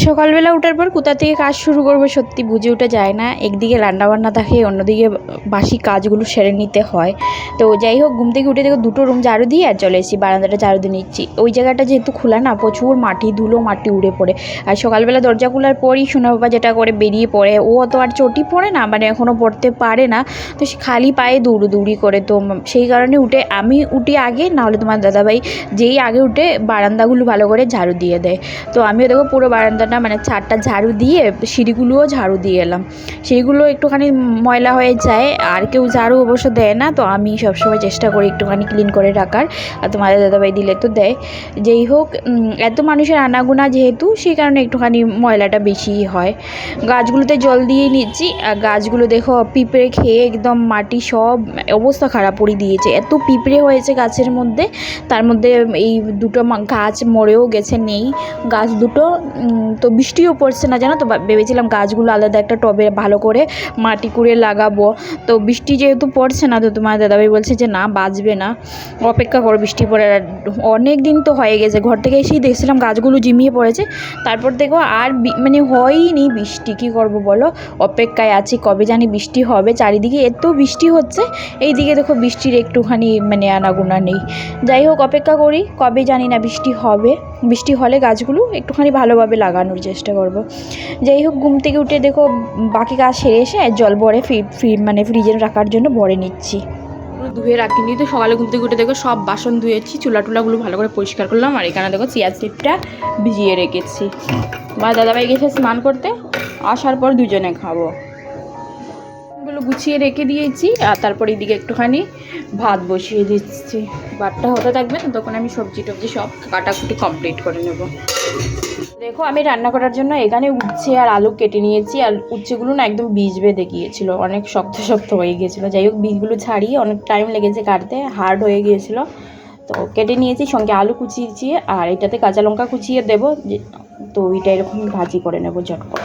সকালবেলা ওঠার পর কোথা থেকে কাজ শুরু করব সত্যি বুঝে ওঠা যায় না। একদিকে রান্নাবান্না থাকে, অন্যদিকে বাসি কাজগুলো সেরে নিতে হয়। তো যাই হোক, ঘুম থেকে উঠে দেখো দুটো রুম ঝাড়ু দিয়ে আর চলে এসেছি, বারান্দাটা ঝাড়ু দিয়ে নিচ্ছি। ওই জায়গাটা যেহেতু খোলা না, প্রচুর মাটি, ধুলো মাটি উড়ে পড়ে। আর সকালবেলা দরজা খোলার পরই সোনা বাবা যেটা করে বেরিয়ে পড়ে। ও তো আর চটি পড়ে না মানে এখনও পড়তে পারে না। তো সে খালি পায়ে দৌড়ি করে। তো সেই কারণে উঠে আমি উঠি আগে, নাহলে তোমার দাদাভাই যেই আগে উঠে বারান্দাগুলো ভালো করে ঝাড়ু দিয়ে দেয়। তো আমিও দেখো পুরো বারান্দাটা মানে চারটা ঝাড়ু দিয়ে, সিঁড়িগুলোও ঝাড়ু দিয়ে এলাম। সেইগুলো একটুখানি ময়লা হয়ে যায়, আর কেউ ঝাড়ু অবশ্য দেয় না, তো আমি সবসময় চেষ্টা করি একটুখানি ক্লিন করে রাখার, আর তোমাদের দাদাভাই দিলে তো দেয়। যেই হোক এত মানুষের আনাগোনা যেহেতু, সেই কারণে একটুখানি ময়লাটা বেশি হয়। গাছগুলোতে জল দিয়ে নিচ্ছি, আর গাছগুলো দেখো, পিঁপড়ে খেয়ে একদম মাটি সব অবস্থা খারাপ করে দিয়েছে। এত পিঁপড়ে হয়েছে গাছের মধ্যে, তার মধ্যে এই দুটো গাছ মরেও গেছে নেই। গাছ দুটো তো বৃষ্টিও পড়ছে না, জানো তো? ভেবেছিলাম গাছগুলো আলাদা একটা টবে ভালো করে মাটি কুড়ে লাগাবো। তো বৃষ্টি যেহেতু পড়ছে না, তো তোমার দাদাভাই বলছে যে, না, বাঁচবে না। অপেক্ষা করো, বৃষ্টি পড়ে অনেক দিন তো হয়ে গেছে। ঘর থেকে এসেই দেখছিলাম গাছগুলো জিমিয়ে পড়েছে। তারপর দেখো আর মানে হয়ইনি বৃষ্টি। কী করব বলো? অপেক্ষায় আছি, কবে জানি বৃষ্টি হবে। চারিদিকে এত বৃষ্টি হচ্ছে, এইদিকে দেখো বৃষ্টির একটুখানি মানে আনাগোনা নেই। যাই হোক, অপেক্ষা করি, কবে জানি না বৃষ্টি হবে। বৃষ্টি হলে গাছগুলো একটুখানি ভালোভাবে লাগানোর চেষ্টা করব। যাই হোক ঘুম থেকে উঠে দেখো বাকি কাজ সেরে এসে জল বরে ফ্রি ফ্রি মানে ফ্রিজে রাখার জন্য বরে নিচ্ছি। ধুয়ে রাখিনি তো সকালে ঘুম থেকে উঠে দেখো সব বাসন ধুয়েছি চুলা টুলাগুলো ভালো করে পরিষ্কার করলাম আর এখানে দেখো চেয়ার স্লিপটা ভিজিয়ে রেখেছি। বা দাদাভাই গেছে স্নান করতে আসার পর দুজনে খাব। গুলো গুছিয়ে রেখে দিয়েছি, আর তারপর এদিকে একটুখানি ভাত বসিয়ে দিচ্ছি। ভাতটা হতে থাকবে না, তখন আমি সবজি টবজি সব কাটাকুটি কমপ্লিট করে নেব। দেখো, আমি রান্না করার জন্য এখানে উচ্ছে আর আলু কেটে নিয়েছি, আর উচ্ছেগুলো না একদম বীজ বেঁধে গিয়েছিল, অনেক শক্ত শক্ত হয়ে গিয়েছিল। যাই হোক, বীজগুলো ছাড়িয়ে অনেক টাইম লেগেছে কাটতে হার্ড হয়ে গিয়েছিল। তো কেটে নিয়েছি, সঙ্গে আলু কুচিয়েছি আর এটাতে কাঁচা লঙ্কা কুচিয়ে দেবো তো ওইটা এরকম ভাজি করে নেব ঝটপট।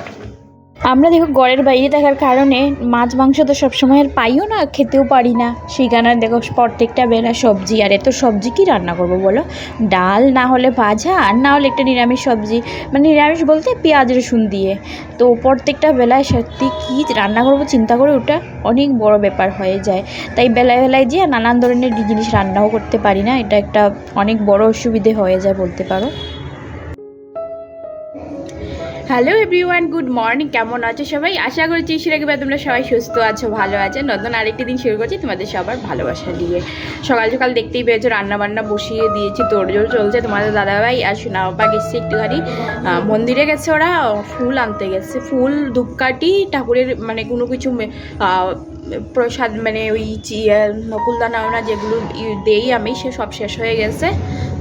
আমরা দেখো ঘরের বাইরে থাকার কারণে মাছ মাংস তো সবসময় আর পাইও না, খেতেও পারি না। সেই কারণে দেখো প্রত্যেকটা বেলা সবজি, আর এত সবজি কি রান্না করব বলো? ডাল না হলে ভাজা, আর না হলে একটা নিরামিষ সবজি মানে নিরামিষ বলতে পেঁয়াজ রসুন দিয়ে। তো প্রত্যেকটা বেলায় সত্যি কী রান্না করব চিন্তা করে ওটা অনেক বড় ব্যাপার হয়ে যায়। তাই বেলায় বেলায় যে নানান ধরনের জিনিস রান্নাও করতে পারি না, এটা একটা অনেক বড় অসুবিধে হয়ে যায় বলতে পারো। হ্যালো এভরিওয়ান গুড মর্নিং কেমন আছো সবাই? আশা করছি ঈশ্বরের কৃপায় তোমরা সবাই সুস্থ আছো, ভালো আছে। নতুন আরেকটি দিন শুরু করছি তোমাদের সবার ভালোবাসা দিয়ে সকাল সকাল দেখতেই পেয়েছ রান্নাবান্না বসিয়ে দিয়েছি, তোড়জোড় চলছে। তোমাদের দাদাভাই আর সোনা বাবা গেছে একটুখানি মন্দিরে গেছে ওরা, ফুল আনতে গেছে। ফুল ধূপকাঠি, ঠাকুরের মানে কোনো কিছু প্রসাদ মানে ওই নকুলদানা ওনা যেগুলো দেই আমি, সে সব শেষ হয়ে গেছে।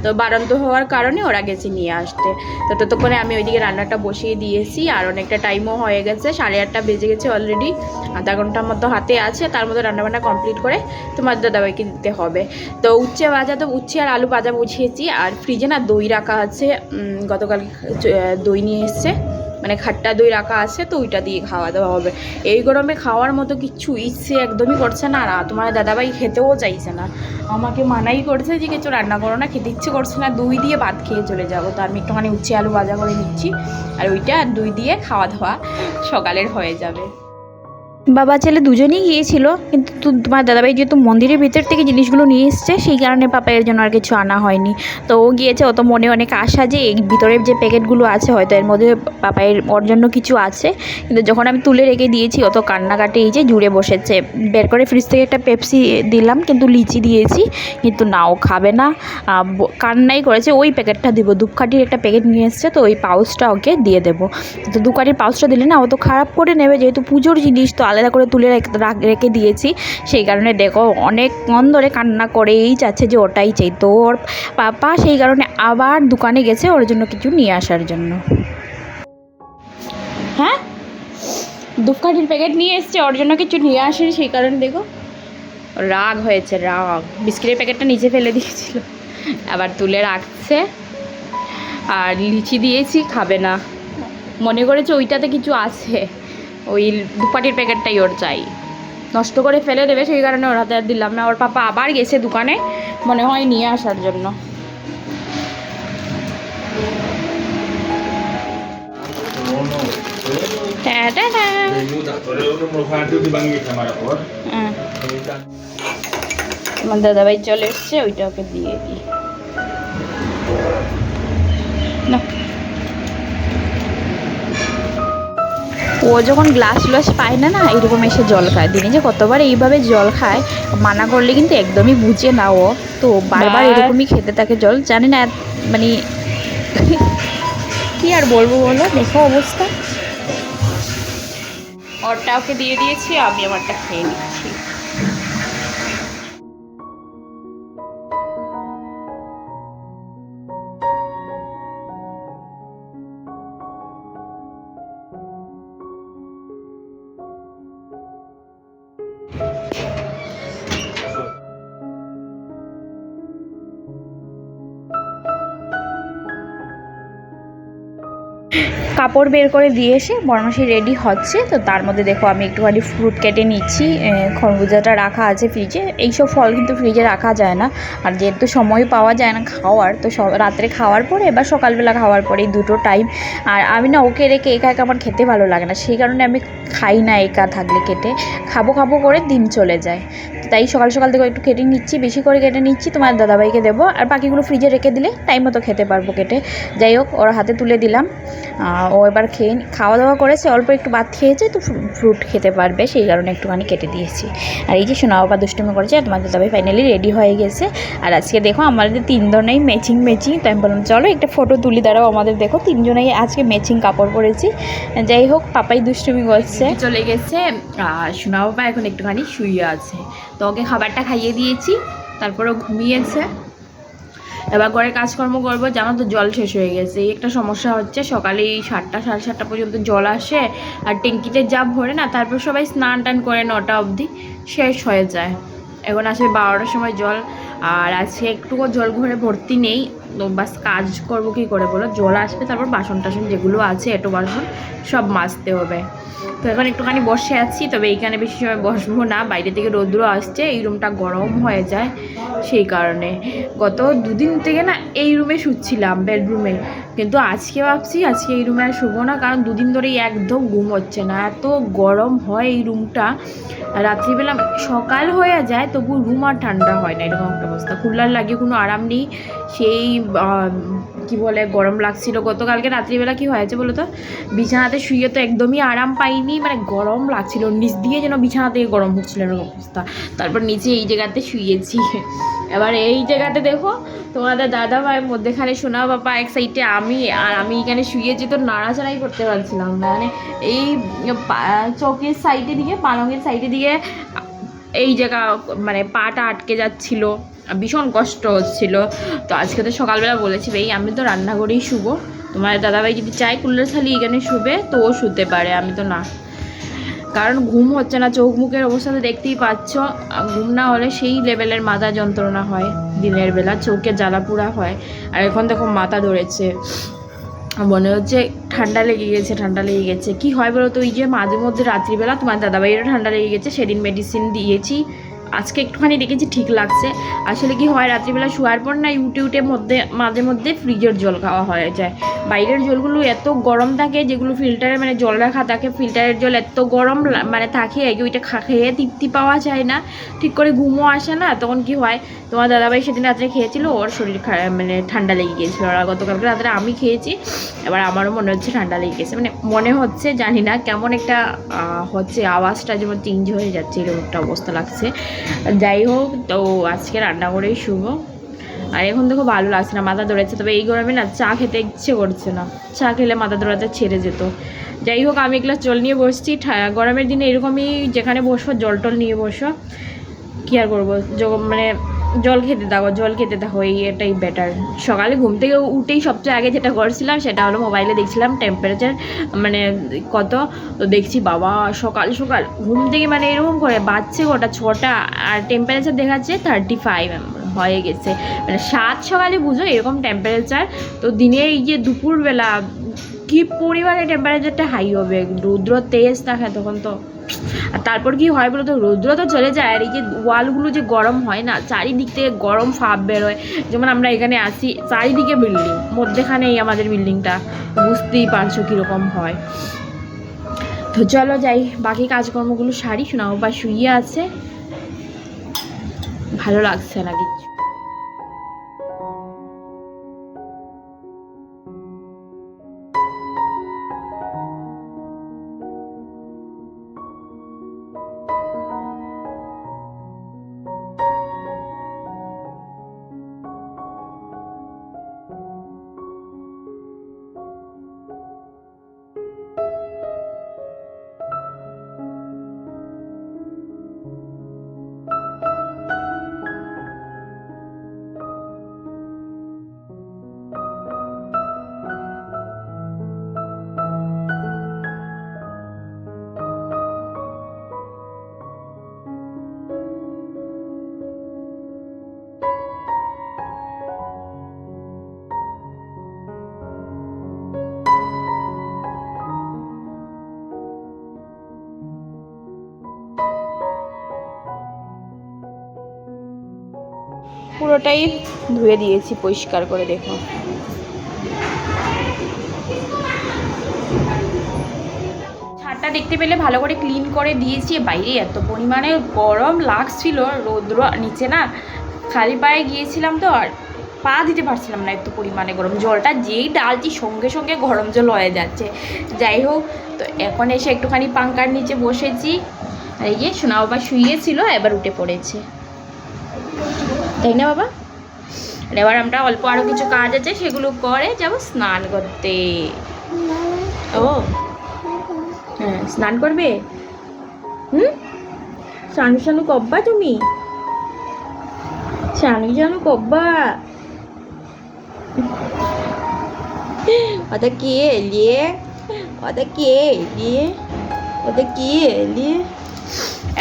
তো বারান্ত হওয়ার কারণে ওরা গেছে নিয়ে আসতে। তো ততক্ষণে আমি ওইদিকে রান্নাটা বসিয়ে দিয়েছি আর অনেকটা টাইমও হয়ে গেছে, সাড়ে আটটা বেজে গেছে অলরেডি আধা ঘণ্টার মতো হাতে আছে, তার মধ্যে রান্নাবান্না কমপ্লিট করে তোমার দাদাভাইকে দিতে হবে। তো উচ্ছে ভাজা তো, উচ্ছে আর আলু ভাজা বসিয়েছি আর ফ্রিজে না দই রাখা আছে গতকাল দই নিয়ে এসছে। মানে খাট্টা দই রাখা আছে, তো ওইটা দিয়ে খাওয়া দাওয়া হবে। এই গরমে খাওয়ার মতো কিচ্ছু ইচ্ছে একদমই করছে না, আর তোমার দাদাভাই খেতেও চাইছে না। আমাকে মানাই করছে যে কিছু রান্না করো না, খেতে ইচ্ছে করছে না, দই দিয়ে ভাত খেয়ে চলে যাব। তো আমি একটুখানি উচ্ছে আলু ভাজা করে নিচ্ছি, আর ওইটা দই দিয়ে খাওয়া দাওয়া সকালের হয়ে যাবে। বাবা ছেলে দুজনেই গিয়েছিল, কিন্তু তোমার দাদাভাই যেহেতু মন্দিরের ভিতর থেকে জিনিসগুলো নিয়ে এসছে, সেই কারণে পাপাইয়ের জন্য আর কিছু আনা হয়নি। তো ও গিয়েছে, ও তো মনে অনেক আশা যে এই ভিতরের যে প্যাকেটগুলো আছে, হয়তো এর মধ্যে পাপাইয়ের ওর জন্য কিছু আছে। কিন্তু যখন আমি তুলে রেখে দিয়েছি অত কান্নাকাটি এই যে জুড়ে বসেছে। বের করে ফ্রিজ থেকে একটা পেপসি দিলাম, কিন্তু লিচি দিয়েছি, কিন্তু না, ও খাবে না। কান্নাই করেছে, ওই প্যাকেটটা দিব। ধূপকাঠির একটা প্যাকেট নিয়ে এসছে, তো ওই পাউচটা ওকে দিয়ে দেবো। তো ধূপকাঠির পাউচটা দিলে না, ও তো খারাপ করে নেবে, যেহেতু পুজোর জিনিস, তো আলাদা করে তুলে রেখ- দিয়েছি। সেই কারণে দেখো অনেকক্ষণ ধরে কান্না করেই যাচ্ছে যে ওটাই চাই। তো ওর পাপা সেই কারণে আবার দোকানে গেছে ওর জন্য কিছু নিয়ে আসার জন্য। হ্যাঁ? ধূপকাঠির প্যাকেট নিয়ে এসছে, ওর জন্য কিছু নিয়ে আসেনি, সেই কারণে দেখো রাগ হয়েছে, রাগ। বিস্কিটের প্যাকেটটা নিচে ফেলে দিয়েছিল, আবার তুলে রাখছে। আর লিচি দিয়েছি, খাবে না। মনে করেছে ওইটাতে কিছু আছে। ওই দুপাটির প্যাকেটটাই ওর চাই। নষ্ট করে ফেলে দেবে, সেই কারণে ওর হাতে আর দিলাম না। ওর পাপা আবার গেছে দোকানে, মনে হয় নিয়ে আসার জন্য। হ্যাঁ। আমার দাদাভাই চলে এসছে, ওইটা ওকে দিয়ে দিই। না। ও যখন গ্লাস গ্লাস পায় না না এরকম এসে জল খায়। দিনে যে কতবার এইভাবে জল খায় মানা করলে কিন্তু একদমই বুঝে না ও। তো বারবার এরকমই খেতে থাকে জল। জানি না মানে কি আর বলব বলো? দেখো অবস্থা। ওরটা ওকে দিয়ে দিয়েছি আমি আমারটা খেয়ে নিচ্ছি। কাপড় বের করে দিয়ে এসে বরমাসি রেডি হচ্ছে। তো তার মধ্যে দেখো আমি একটুখানি ফ্রুট কেটে নিচ্ছি খরবুজাটা রাখা আছে ফ্রিজে এইসব ফল কিন্তু ফ্রিজে রাখা যায় না। আর যেহেতু সময় পাওয়া যায় না খাওয়ার, তো সব রাত্রে খাওয়ার পরে বা সকালবেলা খাওয়ার পরে এই দুটো টাইম আর আমি না ওকে রেখে একা একা আমার খেতে ভালো লাগে না। সেই কারণে আমি খাই না একা থাকলে কেটে। খাব খাব করে দিন চলে যায়। তাই সকাল সকাল থেকে একটু কেটে নিচ্ছি, বেশি করে কেটে নিচ্ছি, তোমার দাদাভাইকে দেবো। আর বাকিগুলো ফ্রিজে রেখে দিলে টাইম মতো খেতে পারব কেটে। যাই হোক, ওর হাতে তুলে দিলাম। ও এবার খেয়ে খাওয়া দাওয়া করেছে, অল্প একটু ভাত খেয়েছে, তো ফ্রুট খেতে পারবে, সেই কারণে একটুখানি কেটে দিয়েছি। আর এই যে সোনা বাবা দুষ্টুমি করেছে তোমার দাদাভাই ফাইনালি রেডি হয়ে গেছে। আর আজকে দেখো, আমাদের তিনজনেই ম্যাচিং ম্যাচিং তো আমি বললাম, চলো একটা ফটো তুলি, দাঁড়াও আমাদের দেখো, তিনজনেই আজকে ম্যাচিং কাপড় পরেছি। যাই হোক, পাপাই দুষ্টুমি করছে। চলে গেছে। আর সোনা বাবা এখন একটুখানি শুয়ে আছে। তো ওকে খাবারটা খাইয়ে দিয়েছি তারপরে ঘুমিয়েছে। এবার ঘরে কাজকর্ম করব যেমন তো জল শেষ হয়ে গেছে। এই একটা সমস্যা হচ্ছে, সকালে এই সাতটা, সাড়ে সাতটা পর্যন্ত জল আসে, আর ট্যাঙ্কিতে যা ভরে না, তারপর সবাই স্নান টান করে নটা অবধি শেষ হয়ে যায়। এখন আসবে বারোটার সময় জল, আর আজকে একটুকু জল ঘরে ভর্তি নেই, তো বাস কাজ করব কি করে বলো? জল আসবে, তারপর বাসন টাসন যেগুলো আছে, এটো বাসন, সব মাজতে হবে। তো এখন একটুখানি বসে আছি, তবে এইখানে বেশি সময় বসবো না। বাইরে থেকে রৌদ্র আসছে, এই রুমটা গরম হয়ে যায় সেই কারণে। গত দুদিন থেকে না এই রুমে শুচ্ছিলাম, বেডরুমে। কিন্তু আজকে ভাবছি, আজকে এই রুমে আর শুবো না, কারণ দুদিন ধরেই একদম ঘুম হচ্ছে না। এত গরম হয় এই রুমটা। রাত্রিবেলা সকাল হয়ে যায়, তবু রুম আর ঠান্ডা হয় না, এরকম একটা অবস্থা। কুলার লাগিয়ে কোনো আরাম নেই। সেই কি বলে, গরম লাগছিল। গতকালকে রাত্রিবেলা কি হয়েছে বলো তো? বিছানাতে শুয়ে তো একদমই আরাম পাইনি মানে গরম লাগছিল। নিচ দিয়ে যেন বিছানা থেকে গরম হচ্ছিল এরকম অবস্থা। তারপর নিচে এই জায়গাতে শুয়েছি। এবার এই জায়গাতে দেখো, তোমাদের দাদা ভাই মধ্যেখানে শোনা বাবা এক সাইডে আমি আর আমি এখানে শুয়েছি তো নাড়াচাড়াই করতে পারছিলাম মানে এই চোখের সাইডে দিকে পালঙের সাইডে দিকে এই জায়গা মানে পাটা আটকে যাচ্ছিল। ভীষণ কষ্ট হচ্ছিল। তো আজকে তো সকালবেলা বলেছি, ভাই, আমি তো রান্নাঘরেই শুবো। তোমার দাদাভাই যদি চায় কুল্লার থালি এখানে শুবে, তো ও শুতে পারে, আমি তো না। কারণ ঘুম হচ্ছে না, চোখ মুখের অবস্থা তো দেখতেই পাচ্ছ। ঘুম না হলে সেই লেভেলের মাথা যন্ত্রণা হয় দিনের বেলা চোখে জ্বালা পোড়া হয়। আর এখন দেখো মাথা ধরেছে। মনে হচ্ছে ঠান্ডা লেগে গেছে, ঠান্ডা লেগে গেছে। কি হয় বলো তো ওই যে মাঝে মধ্যে রাত্রিবেলা তোমার দাদাভাইয়েরও ঠান্ডা লেগে গেছে, সেদিন মেডিসিন দিয়েছি। আজকে একটুখানি দেখেছি, ঠিক লাগছে। আসলে কি হয়, রাত্রিবেলা শোয়ার পর না উঠে উঠে মধ্যে, মাঝে মধ্যে ফ্রিজের জল খাওয়া হয়ে যায়। বাইরের জলগুলো এত গরম থাকে যেগুলো ফিল্টারে মানে জল রাখা থাকে ফিল্টারের জল এত গরম মানে থাকে ওইটা খা খেয়ে তৃপ্তি পাওয়া যায় না। ঠিক করে ঘুমও আসে না, তখন কি হয়, তোমার দাদাভাই সেদিন রাত্রে খেয়েছিল, ওর শরীর মানে ঠান্ডা লেগে গিয়েছিল। আর গতকালকে রাত্রে আমি খেয়েছি, এবার আমারও মনে হচ্ছে ঠান্ডা লেগে গেছে। মানে মনে হচ্ছে, জানি না কেমন একটা হচ্ছে আওয়াজটা যেমন চেঞ্জ হয়ে যাচ্ছে, এরকম একটা অবস্থা লাগছে। যাই হোক, তো আজকে রান্না করেই শুভ। আর এখন দেখো ভালো লাগছে না, মাথা ধরেছে, তবে এই গরমে না চা খেতে ইচ্ছে করছে না। চা খেলে মাথা ধরাতে ছেড়ে যেত। যাই হোক, আমি এগুলো জল নিয়ে বসছি। গরমের দিনে এরকমই যেখানে বসবো জল টল নিয়ে বসো। কী আর করব? মানে জল খেতে থাকো জল খেতে থাকো এই এটাই বেটার সকালে ঘুম থেকে উঠেই সবচেয়ে আগে যেটা করছিলাম সেটা হলো মোবাইলে দেখছিলাম টেম্পারেচার মানে কত, তো দেখছি বাবা, সকাল সকাল, ঘুম থেকে মানে এরকম করে বাজছে গোটা ছটা, আর টেম্পারেচার দেখাচ্ছে থার্টি ফাইভ হয়ে গেছে। মানে সাত সকালে বুঝো এরকম টেম্পারেচার তো দিনে এই যে দুপুরবেলা, কি পরিমাণে টেম্পারেচারটা হাই হবে? রৌদ্র তেজ থাকে তখন তো। আর তারপর কি হয় বলো তো রৌদ্র তো চলে যায় আর এই যে ওয়ালগুলো যে গরম হয় না, চারিদিক থেকে গরম ফাপ বেরোয়। যেমন আমরা এখানে আসি চারিদিকে বিল্ডিং, মধ্যেখানেই আমাদের বিল্ডিংটা। বুঝতেই পারছ কীরকম হয়। তো চলো যাই, বাকি কাজকর্মগুলো সারি, শোনাও বা শুয়ে আছে। ভালো লাগছে না কিছু। পুরোটাই ধুয়ে দিয়েছি পরিষ্কার করে, দেখো। ছাদটা দেখতে পেলে ভালো করে ক্লিন করে দিয়েছি। বাইরে এত পরিমাণে গরম লাগছিল, রৌদ্র নিচে না, খালি পায়ে গিয়েছিলাম তো, আর পা দিতে পারছিলাম না এত পরিমাণে গরম। জলটা যেই ডালছি সঙ্গে সঙ্গে গরম জল হয়ে যাচ্ছে। যাই হোক, তো এখন এসে একটুখানি পাঙ্কার নিচে বসেছি। আর এই যে সোনা শুয়েছিল, এবার উঠে পড়েছে। তাই না বাবা? এবার আমরা অল্প আরও কিছু কাজ আছে, সেগুলো করে যাব স্নান করতে। ও। হ্যাঁ স্নান করবে? হুম? শানু শানু কব্বা তুমি? শানু শানু কব্বা। ওটা কে? এলিয়ে ওটা কে? এলিয়ে ওটা কে? এলিয়ে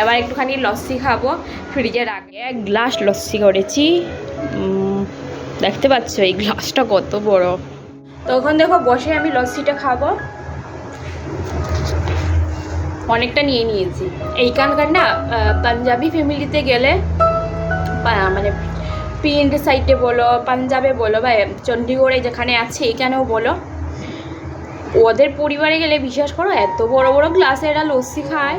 এবার একটুখানি লস্যি খাব। ফ্রিজে রাখে এক গ্লাস লস্যি করেছি। দেখতে পাচ্ছ এই গ্লাসটা কত বড়। তখন দেখো বসে আমি লস্যিটা খাব। অনেকটা নিয়ে নিয়েছি। এইখানকার না পাঞ্জাবি ফ্যামিলিতে গেলে মানে পিন্ড সাইডে বলো, পাঞ্জাবে বলো, বা চণ্ডীগড়ে যেখানে আছে এখানেও বলো, ওদের পরিবারে গেলে বিশ্বাস করো, এত বড় বড় গ্লাসে এরা লস্যি খায়।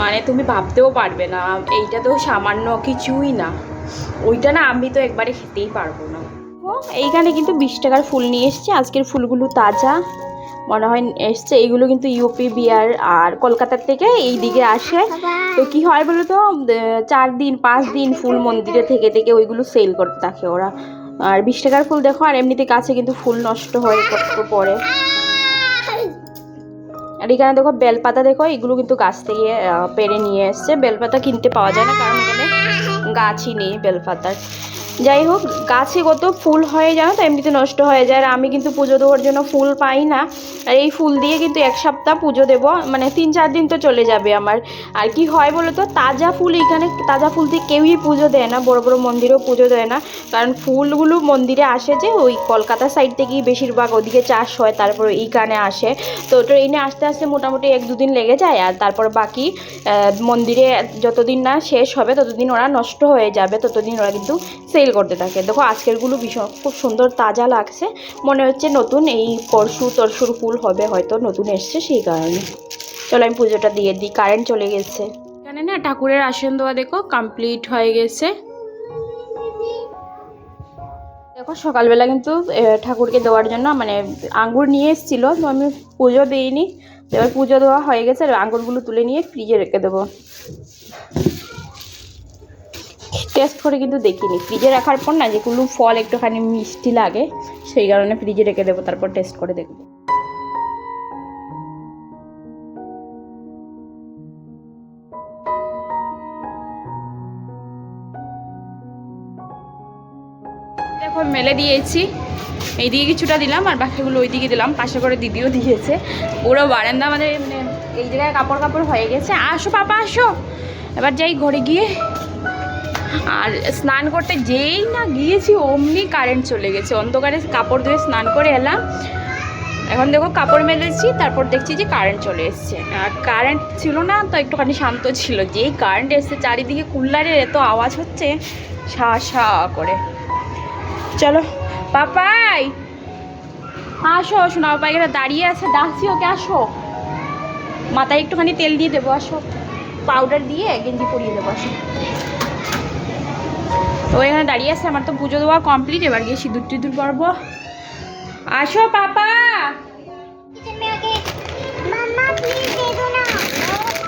মানে তুমি ভাবতেও পারবে না এইটা তো সামান্য কিছুই না। ওইটা না আমি তো একবারে খেতেই পারব না। ও, এইখানে কিন্তু বিশ টাকার ফুল নিয়ে এসছে আজকের ফুলগুলো তাজা। মনে হয় এসছে এইগুলো কিন্তু ইউপি বিহার আর কলকাতার থেকে এই দিকে আসে। তো কি হয় বলো তো চার দিন পাঁচ দিন ফুল মন্দিরে থেকে থেকে ওইগুলো সেল করতে থাকে ওরা। আর বিশ টাকার ফুল দেখো আর এমনিতে কাছে কিন্তু ফুল নষ্ট হয়ে পড়ে আর এখানে দেখো বেলপাতা দেখো, এগুলো কিন্তু গাছ থেকে পেরে নিয়ে এসছে। বেলপাতা কিনতে পাওয়া যায় না, কারণ এখানে গাছই নেই বেলপাতার। যাই হোক, গাছে কত ফুল হয়ে যায় তো, এমনিতে নষ্ট হয়ে যায়। আর আমি কিন্তু পুজো দেওয়ার জন্য ফুল পাই না। আর এই ফুল দিয়ে কিন্তু এক সপ্তাহ পুজো দেব। মানে তিন চার দিন তো চলে যাবে আমার। আর কি হয় বলো তো, তাজা ফুল এখানে তাজা ফুল দিয়ে কেউই পুজো দেয় না। বড় বড় মন্দিরেও পুজো দেয় না। কারণ ফুলগুলো মন্দিরে আসে যে ওই কলকাতা সাইড থেকেই বেশিরভাগ ওদিকে চাষ হয়, তারপর এইখানে আসে। তো ট্রেনে আসতে আসতে মোটামুটি এক দুদিন লেগে যায়। আর তারপর বাকি মন্দিরে যতদিন না শেষ হবে, ততদিন ওরা নষ্ট হয়ে যাবে, ততদিন ওরা কিন্তু সেল করতে থাকে। দেখো, আজকেরগুলো ভীষণ, খুব সুন্দর, তাজা লাগছে। মনে হচ্ছে নতুন এই পরশু তরশুর ফুল হবে, হয়তো নতুন এসছে সেই কারণে। চলো, আমি পুজোটা দিয়ে দিই কারেন্ট চলে গেছে। এখানে না, ঠাকুরের আসন দেওয়া দেখো কমপ্লিট হয়ে গেছে। দেখো, সকালবেলা কিন্তু ঠাকুরকে দেওয়ার জন্য মানে আঙ্গুর নিয়ে এসেছিল, তো আমি পুজো দিইনি। এবার পুজো দেওয়া হয়ে গেছে, আর আঙ্গুরগুলো তুলে নিয়ে ফ্রিজে রেখে দেবো। টেস্ট করে কিন্তু দেখিনি। ফ্রিজে রাখার পর না যেগুলো ফল একটুখানি মিষ্টি লাগে, সেই কারণে ফ্রিজে রেখে দেবো, তারপর টেস্ট করে দেখব। দেখো, মেলে দিয়েছি। এইদিকে কিছুটা দিলাম আর বাকিগুলো ওইদিকে দিলাম। পাশে করে দিদিও দিয়েছে। পুরো বারান্দা আমাদের মানে এই জায়গায় কাপড় কাপড় হয়ে গেছে। আসো, পাপা, আসো। এবার যাই ঘরে গিয়ে আর স্নান করতে যেই না গিয়েছি, অমনি কারেন্ট চলে গেছে। অন্ধকারে কাপড় ধুয়ে স্নান করে এলাম। এখন দেখো কাপড় মেলেছি, তারপর দেখছি যে কারেন্ট চলে এসছে। আর কারেন্ট ছিল না, তো একটুখানি শান্ত ছিল। যেই কারেন্ট এসছে, চারিদিকে কুল্লারের এত আওয়াজ হচ্ছে সা সা করে। চলো, পাপাই! আসো শোনা বাবা এখানে দাঁড়িয়ে আছে। ডাকছি ওকে, আসো। মাথায় একটুখানি তেল দিয়ে দেবো, আসো। পাউডার দিয়ে গেঞ্জি পরিয়ে দেবো, আসো। তো এখানে দাঁড়িয়ে আছে আমার তো পুজো দেওয়া কমপ্লিট এবার গিয়ে সিঁদুর টিঁদুর পরবো আসো পাপা किचन में आके मम्मा प्लीज दे दो ना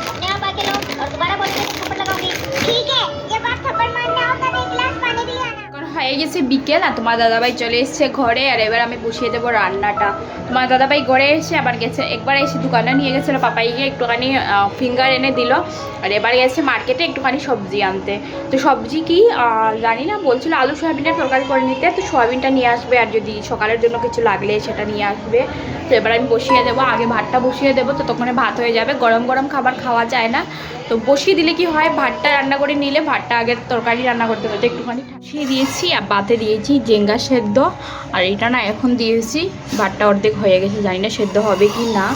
अपने आप आके लो और दोबारा बोलेंगे तो थप्पड़ लगाऊंगी ठीक है जब आप थप्पड़ मारना হয়ে গেছে বিকেল আর তোমার দাদাভাই চলে এসেছে ঘরে, আর এবার আমি বসিয়ে দেবো রান্নাটা। তোমার দাদাভাই ঘরে এসে আবার গেছে, একবার এসে দোকানে নিয়ে গেছিল, পাপাইকে একটুখানি ফিঙ্গার এনে দিল, আর এবার গেছে মার্কেটে একটুখানি সবজি আনতে। তো সবজি কি জানি না, বলছিল আলু সয়াবিনের তরকারি করে নিতে, তো সয়াবিনটা নিয়ে আসবে, আর যদি সকালের জন্য কিছু লাগলে সেটা নিয়ে আসবে। তো এবার আমি বসিয়ে দেবো, আগে ভাতটা বসিয়ে দেবো, তো তখন ভাত হয়ে যাবে, গরম গরম খাবার খাওয়া যায় না। তো বসিয়ে দিলে কি হয়, ভাতটা রান্না করে নিলে, ভাতটা আগে তরকারি রান্না করতে করতে একটুখানি বসিয়ে দিয়েছি। আর বাতে দিয়েছি জেঙ্গা সেদ্ধ। আর এটা না এখন দিয়েছি ভাতটা অর্ধেক হয়ে গেছে, জানি না সেদ্ধ হবে কি না।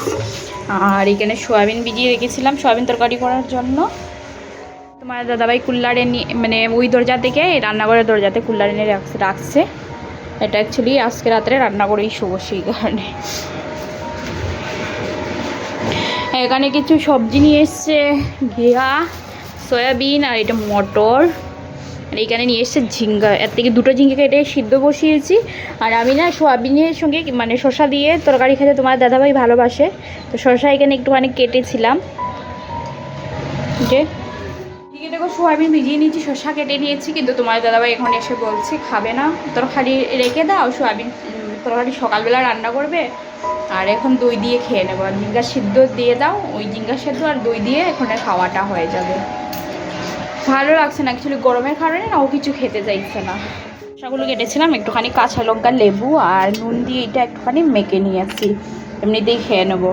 আর এখানে সয়াবিন ভিজিয়ে রেখেছিলাম, সয়াবিন তরকারি করার জন্য। তোমার দাদাভাই কুল্লারে নিয়ে মানে ওই দরজা থেকে রান্নাঘরের দরজাতে কুল্লার এনে রাখছে রাখছে। এটা অ্যাকচুয়ালি আজকে রাত্রে রান্না করেই শুভ সেই কারণে। এখানে কিছু সবজি নিয়ে এসছে, ঘিয়া, সয়াবিন আর এটা মটর। আর এখানে নিয়ে এসছে ঝিঙ্গা। এর থেকে দুটো ঝিঙ্গা কেটে সিদ্ধ বসিয়েছি। আর আমি না সোয়াবিনের সঙ্গে মানে শসা দিয়ে তরকারি খেতে তোমার দাদাভাই ভালোবাসে। তো শসা এখানে একটুখানি কেটেছিলাম। যে দেখো সোয়াবিন ভিজিয়ে নিয়েছি, শসা কেটে নিয়েছি, কিন্তু তোমার দাদাভাই এখন এসে বলছে, খাবে না। তরকারি রেখে দাও সোয়াবিন তরকারি সকালবেলা রান্না করবে। আর এখন দই দিয়ে খেয়ে নেব। আর জিঙ্গা সিদ্ধ দিয়ে দাও, ওই ঝিঙ্গা সিদ্ধ আর দই দিয়ে এখন খাওয়াটা হয়ে যাবে। ভালো লাগছে না অ্যাকচুয়ালি গরমের কারণে না ও কিছু খেতে চাইছে না। সেগুলো কেটেছিলাম, একটুখানি কাঁচা লঙ্কা, লেবু আর নুন দিয়ে এটা একটুখানি মেখে নিয়েছি এমনিতেই খেয়ে নেব।